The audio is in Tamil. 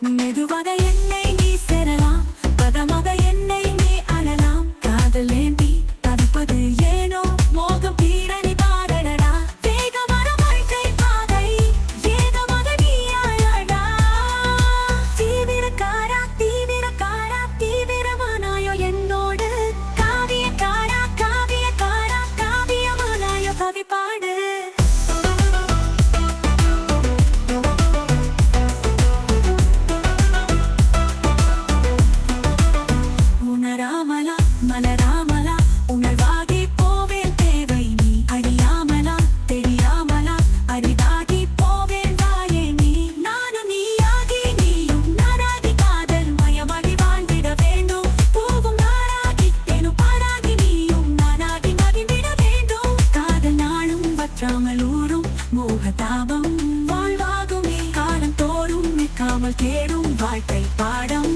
மெதுவாக என்னை நீ சேரலாம். பதமாக என்னை நீ அழலாம் வற்றாமல் ஊறும் மோகதாபம் வாழ்வாகுமே காலம் தோறும் நிற்காமல் தேடும் வாழ்க்கை பாடம்